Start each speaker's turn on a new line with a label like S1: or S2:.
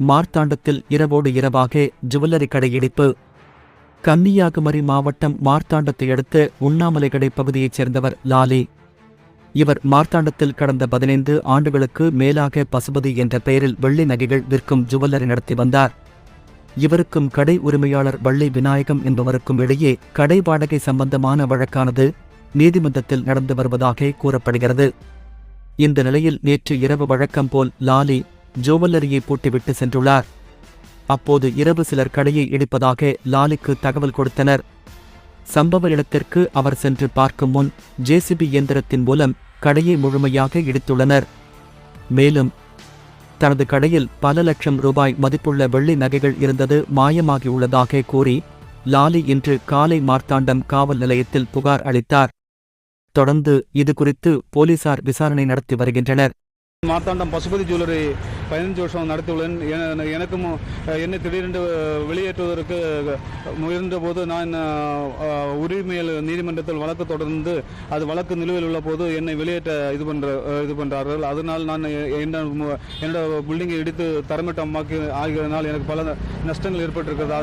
S1: மார்த்தாண்டத்தில் இரவோடு இரவாக ஜுவல்லரி கடை இடிப்பு கன்னியாகுமரி மாவட்டம் மார்த்தாண்டத்தை அடுத்து உண்ணாமலை கடை பகுதியைச் சேர்ந்தவர் லாலி. இவர் மார்த்தாண்டத்தில் கடந்த பதினைந்து ஆண்டுகளுக்கு மேலாக பசுபதி என்ற பெயரில் வெள்ளி நகைகள் விற்கும் ஜுவல்லரி நடத்தி வந்தார். இவருக்கும் கடை உரிமையாளர் வள்ளி விநாயகம் என்பவருக்கும் இடையே கடை வாடகை சம்பந்தமான வழக்கானது நீதிமன்றத்தில் நடந்து வருவதாக கூறப்படுகிறது. இந்த நிலையில் நேற்று இரவு வழக்கம் போல் லாலி ஜுவல்லரியை பூட்டிவிட்டு சென்றுள்ளார். அப்போது இரவு சிலர் கடையை இடிப்பதாக லாலிக்கு தகவல் கொடுத்தனர். சம்பவ இடத்திற்கு அவர் சென்று பார்க்கும் முன் ஜேசிபி இயந்திரத்தின் மூலம் கடையை முழுமையாக இடித்துள்ளனர். மேலும் தனது கடையில் பல லட்சம் ரூபாய் மதிப்புள்ள வெள்ளி நகைகள் இருந்தது மாயமாகியுள்ளதாக கூறி லாலி இன்று காலை மார்த்தாண்டம் காவல் நிலையத்தில் புகார் அளித்தார். தொடர்ந்து இதுகுறித்து போலீசார் விசாரணை நடத்தி வருகின்றனர்.
S2: மார்த்தாண்டம் பசுபதி ஜுவல்லரி பதினஞ்சு வருஷம் நடத்தியுள்ளேன். எனக்கும் என்னை திடீரென்று வெளியேற்றுவதற்கு முயன்ற போது நான் உரிமையில் நீதிமன்றத்தில் வழக்கு தொடர்ந்து அது வழக்கு நிலுவையில் உள்ள போது என்னை வெளியேற்ற இது பண்ற இது பண்றார்கள். அதனால் நான் என்ன என்னோட பில்டிங்கை இடித்து தரமிட்டமாக்கி ஆகியதனால் எனக்கு பல நஷ்டங்கள் ஏற்பட்டிருக்கிறது